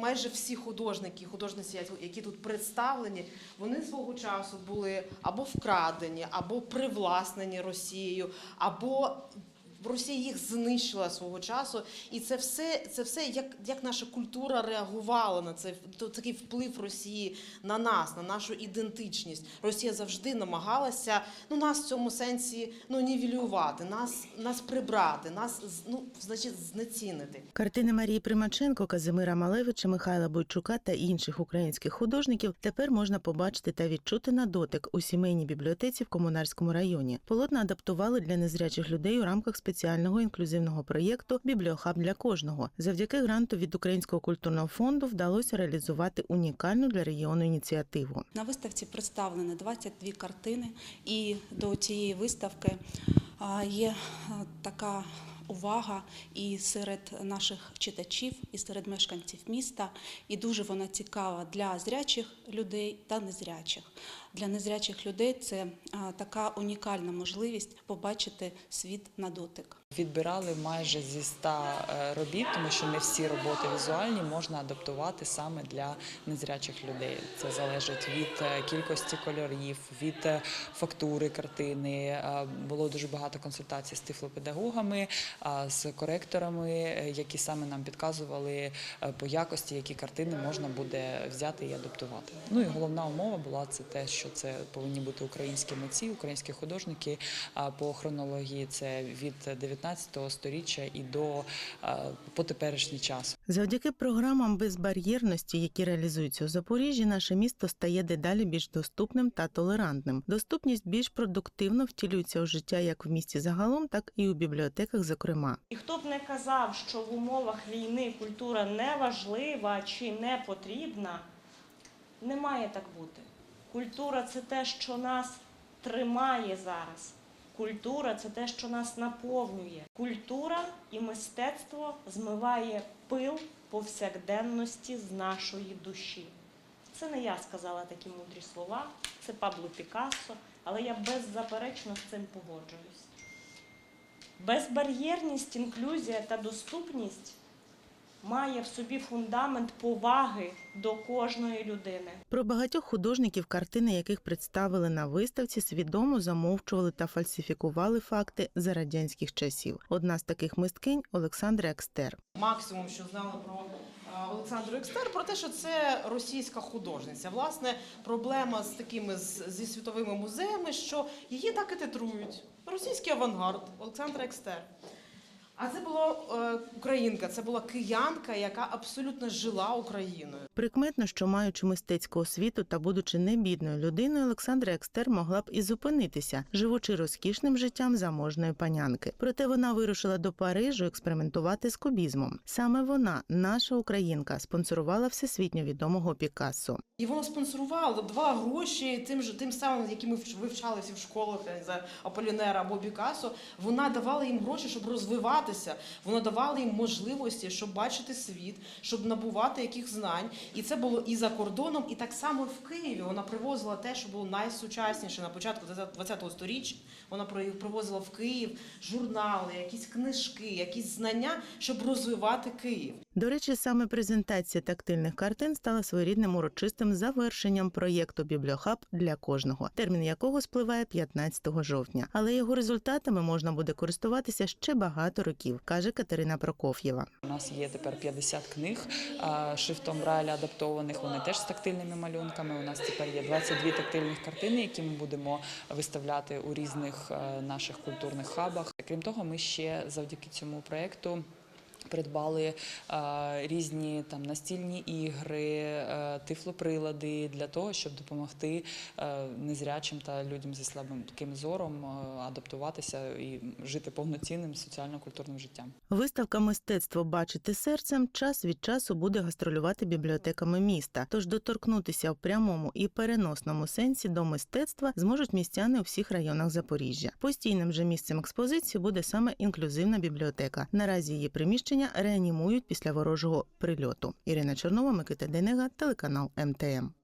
майже всі художники, художниці, які тут представлені, вони свого часу були або вкрадені, або привласнені Росією, або Росія їх знищила свого часу, і це все, це все як, як наша культура реагувала на це, то такий вплив Росії на нас, на нашу ідентичність. Росія завжди намагалася ну, нас в цьому сенсі ну, нівелювати, нас, нас прибрати, нас ну, значить, знецінити. Картини Марії Примаченко, Казимира Малевича, Михайла Бойчука та інших українських художників тепер можна побачити та відчути на дотик у сімейній бібліотеці в Комунарському районі. Полотна адаптували для незрячих людей у рамках спеціального інклюзивного проєкту Бібліохаб для кожного. Завдяки гранту від Українського культурного фонду вдалося реалізувати унікальну для регіону ініціативу. На виставці представлені 22 картини, і до цієї виставки є така увага і серед наших читачів, і серед мешканців міста. І дуже вона цікава для зрячих людей та незрячих. Для незрячих людей це така унікальна можливість побачити світ на дотик. Відбирали майже зі 100 е, робіт, тому що не всі роботи візуальні можна адаптувати саме для незрячих людей. Це залежить від е, кількості кольорів, від е, фактури картини. Було дуже багато консультацій з тифлопедагогами, з коректорами, які саме нам підказували по якості, які картини можна буде взяти і адаптувати. Ну і головна умова була це те, що це повинні бути українські митці, українські художники. А по хронології це від 19 століття і до по теперішній час. Завдяки програмам безбар'єрності, які реалізуються у Запоріжжі, наше місто стає дедалі більш доступним та толерантним. Доступність більш продуктивно втілюється у життя як в місті загалом, так і у бібліотеках, зокрема. І хто б не казав, що в умовах війни культура не важлива чи не потрібна, не має так бути. Культура це те, що нас тримає зараз. Культура це те, що нас наповнює. Культура і мистецтво змиває пил повсякденності з нашої душі. Це не я сказала такі мудрі слова, це Пабло Пікассо, але я беззаперечно з цим погоджуюсь. Безбар'єрність, інклюзія та доступність має в собі фундамент поваги до кожної людини. Про багатьох художників, картини яких представили на виставці, свідомо замовчували та фальсифікували факти за радянських часів. Одна з таких мисткинь Олександра Екстер. Максимум, що знали про е, Олександру Екстер, про те, що це російська художниця. Власне, проблема з такими зі світовими музеями, що її так і титрують. Російський авангард Олександра Екстер. А це була е, українка, це була киянка, яка абсолютно жила Україною. Прикметно, що маючи мистецьку освіту та будучи небідною людиною, Олександра Екстер могла б і зупинитися, живучи розкішним життям заможної панянки. Проте вона вирушила до Парижу експериментувати з кубізмом. Саме вона, наша українка, спонсорувала всесвітньо відомого Пікассо. І воно спонсорувало два гроші тим же тим самим, які ми вч- вивчали всі в школах не Аполінера або Пікассо. Вона давала їм гроші, щоб розвиватися. воно давала їм можливості, щоб бачити світ, щоб набувати яких знань. І це було і за кордоном, і так само в Києві. Вона привозила те, що було найсучасніше на початку ХХ століття. Вона привозила в Київ журнали, якісь книжки, якісь знання, щоб розвивати Київ. До речі, саме презентація тактильних картин стала своєрідним урочистим завершенням проєкту Бібліохаб для кожного, термін якого спливає 15 жовтня. Але його результатами можна буде користуватися ще багато років, каже Катерина Прокоф'єва. У нас є тепер 50 книг шрифтом Брайля адаптованих. Вони теж з тактильними малюнками. У нас тепер є 22 тактильних картини, які ми будемо виставляти у різних е, наших культурних хабах. Крім того, ми ще завдяки цьому проєкту. Придбали е, різні там настільні ігри, е, тифлоприлади для того, щоб допомогти е, незрячим та людям зі слабим таким зором адаптуватися і жити повноцінним соціально-культурним життям. Виставка мистецтво бачити серцем час від часу буде гастролювати бібліотеками міста. Тож доторкнутися в прямому і переносному сенсі до мистецтва зможуть містяни у всіх районах Запоріжжя. Постійним же місцем експозиції буде саме інклюзивна бібліотека. Наразі її приміщення реанімують після ворожого прильоту. Ірина Чернова, Микита Денега, телеканал МТМ.